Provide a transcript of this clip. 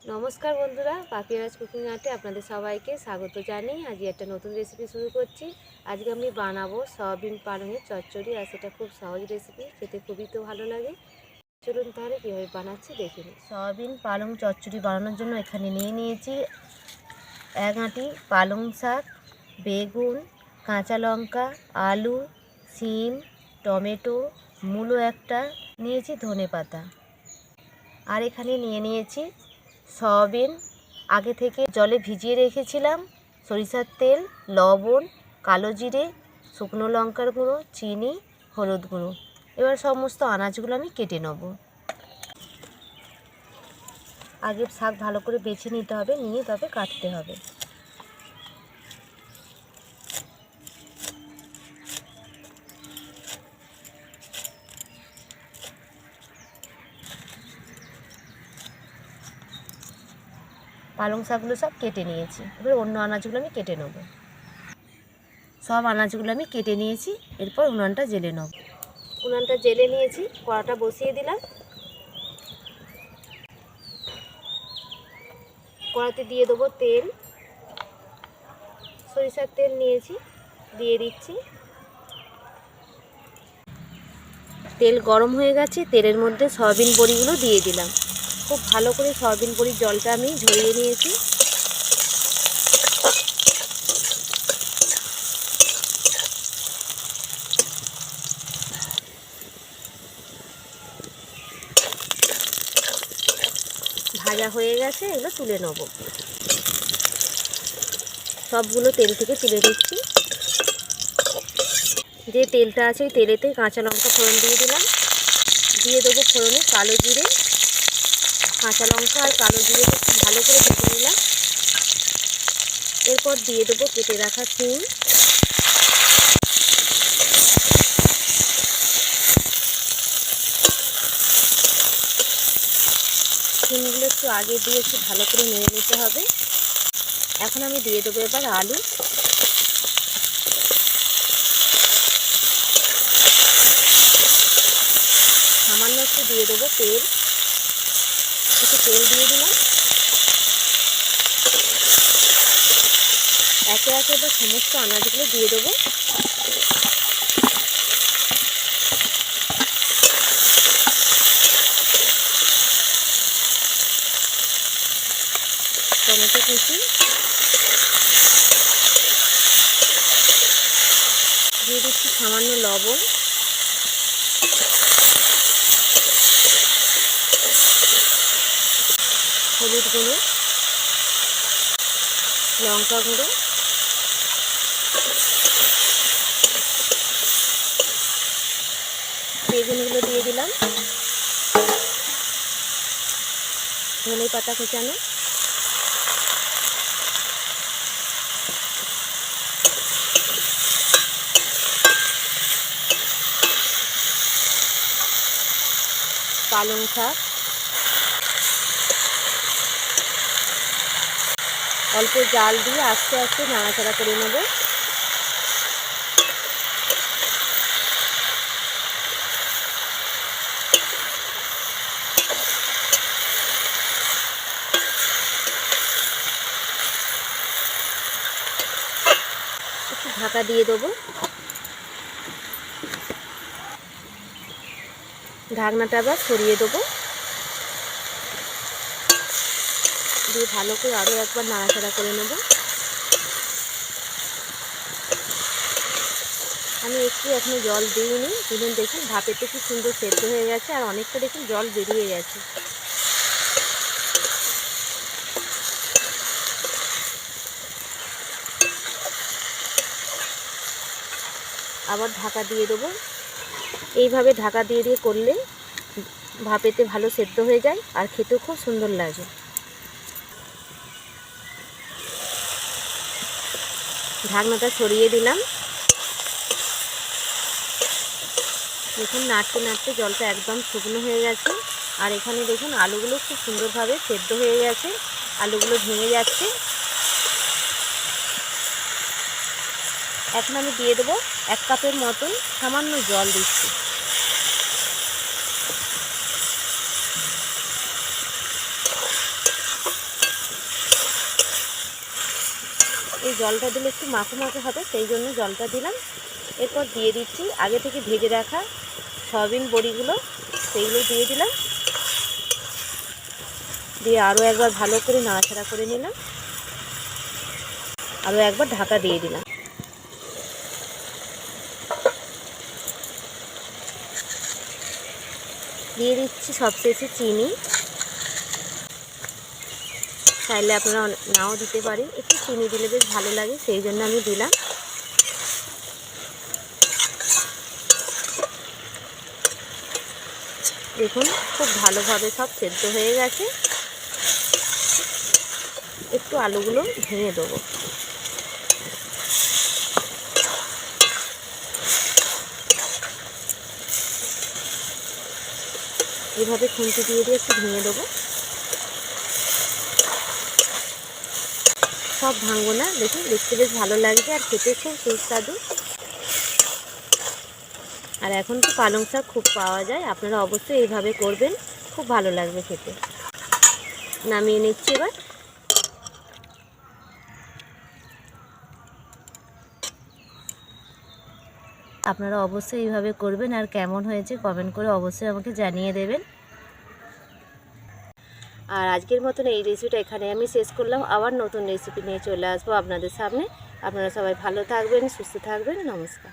নমস্কার বন্ধুরা পাখিরাজ কুকিং আর্টে আপনাদের সবাইকে স্বাগত জানিয়ে আজকে একটা নতুন রেসিপি শুরু করছি। আজকে আমি বানাবো সয়াবিন পালঙের চচ্চড়ি আর সেটা খুব সহজ রেসিপি খেতে খুবই তো ভালো লাগে। চলুন তাহলে কীভাবে বানাচ্ছি দেখে নিই। সয়াবিন পালং চচ্চড়ি বানানোর জন্য এখানে নিয়ে নিয়েছি এক আঁটি পালং শাক, বেগুন, কাঁচা লঙ্কা, আলু, সিম, টমেটো, মূলো একটা, নিয়েছি ধনে পাতা। আর এখানে নিয়ে নিয়েছি সয়াবিন, আগে থেকে জলে ভিজিয়ে রেখেছিলাম, সরিষার তেল, লবণ, কালো জিরে, শুকনো লঙ্কার গুঁড়ো, চিনি, হলুদ গুঁড়ো। এবার সমস্ত আনাজগুলো আমি কেটে নেব। আগে শাক ভালো করে বেছে নিতে হবে, নিয়ে তবে কাটতে হবে। পালং শাকগুলো সব কেটে নিয়েছি। এবার অন্য আনাজগুলো আমি কেটে নেব। সব আনাজগুলো আমি কেটে নিয়েছি, এরপর উনানটা জেলে নেব। উনানটা জেলে নিয়েছি, কড়াটা বসিয়ে দিলাম। কড়াতে দিয়ে দেবো তেল। সরিষার তেল নিয়েছি, দিয়ে দিচ্ছি। তেল গরম হয়ে গেছে, তেলের মধ্যে সয়াবিন বড়িগুলো দিয়ে দিলাম। খুব ভালো করে সয়াবিন বড়ির জলটা আমি ঝরিয়ে নিয়েছি। ভাজা হয়ে গেছে, এগুলো তুলে নেব। সবগুলো তেল থেকে তুলে দিচ্ছি যে তেলটা আছে ওই তেলেতে কাঁচা লঙ্কা ফোড়ন দিয়ে দিলাম। দিয়ে দেবো ফোড়নে কালো জিরে। কাঁচা লঙ্কা আর কালো জিরেটা খুব ভালো করে ভেজে নিলাম। এরপর দিয়ে দেবো কেটে রাখা সিম সিমগুলো একটু আগে দিয়ে একটু ভালো করে নেড়ে নিতে হবে। এখন আমি দিয়ে দেবো এবার আলু। সামান্য একটু দিয়ে দেবো তেল। একটু তেল দিয়ে দিলাম। একে একে এবার সমস্ত আনাজগুলো দিয়ে দেবো। টমেটো কুচি। দিয়ে দিচ্ছি সামান্য লবণ। হলুদ গুঁড়ো লঙ্কা গুঁড়ো। বেগুনগুলো দিয়ে দিলাম। ধনে পাতা কুচানো। পালং শাক। অল্প জাল দিয়ে আস্তে আস্তে নাড়াচাড়া করে নেব। একটু ঢাকা দিয়ে দেবো। ঢাকনাটা আবার সরিয়ে দেবো। দিয়ে ভালো করে আরও একবার নাড়াচাড়া করে নেব। আমি একটু এখনও জল দিইনি দিলেন দেখুন ভাপেতে কি সুন্দর সেদ্ধ হয়ে গেছে আর অনেকটা দেখুন জল বেরিয়ে গেছে। আবার ঢাকা দিয়ে দেবো। এইভাবে ঢাকা দিয়ে দিয়ে করলে ভাপেতে ভালো সেদ্ধ হয়ে যায় আর খেতেও খুব সুন্দর লাগে। ঢাকনাটা সরিয়ে দিলাম। দেখুন, নাড়তে নাড়তে জলটা একদম শুকনো হয়ে গেছে। আর এখানে দেখুন, আলুগুলো খুব সুন্দরভাবে সেদ্ধ হয়ে গেছে। আলুগুলো ভেঙে যাচ্ছে। এখন আমি দিয়ে দেবো এক কাপের মতন সামান্য জল দিচ্ছি। জলটা দিলে একটু মাখো মাখো হবে, সেই জন্য জলটা দিলাম। এরপর দিয়ে দিচ্ছি, আগে থেকে ভেজে রাখা সয়াবিন বড়িগুলো, সেইগুলো দিয়ে দিলাম। দিয়ে আরও একবার ভালো করে নাড়াচাড়া করে নিলাম। আরও একবার ঢাকা দিয়ে দিলাম। দিয়ে দিচ্ছি সবশেষে চিনি। চাইলে আপনারা নাও দিতে পারেন। একটু চিনি দিলে বেশ ভালো লাগে, সেই জন্য আমি দিলাম। দেখুন, খুব ভালোভাবে সব সেদ্ধ হয়ে গেছে। একটু আলুগুলো ভেঙে দেবো। এভাবে খুন্তি দিয়ে দিয়ে একটু ভেঙে দেবো। সব ভাঙবো না। দেখুন দেখতে বেশ ভালো লাগছে আর খেতে খুব সুস্বাদু। আর এখন তো পালং শাক খুব পাওয়া যায়। আপনারা অবশ্যই এইভাবে করবেন। খুব ভালো লাগবে খেতে। নামিয়ে নিচ্ছি এবার। আপনারা অবশ্যই এইভাবে করবেন আর কেমন হয়েছে কমেন্ট করে অবশ্যই আমাকে জানিয়ে দেবেন। আর আজকের মতন এই রেসিপিটা এখানে আমি শেষ করলাম। আবার নতুন রেসিপি নিয়ে চলে আসব আপনাদের সামনে। আপনারা সবাই ভালো থাকবেন, সুস্থ থাকবেন। নমস্কার।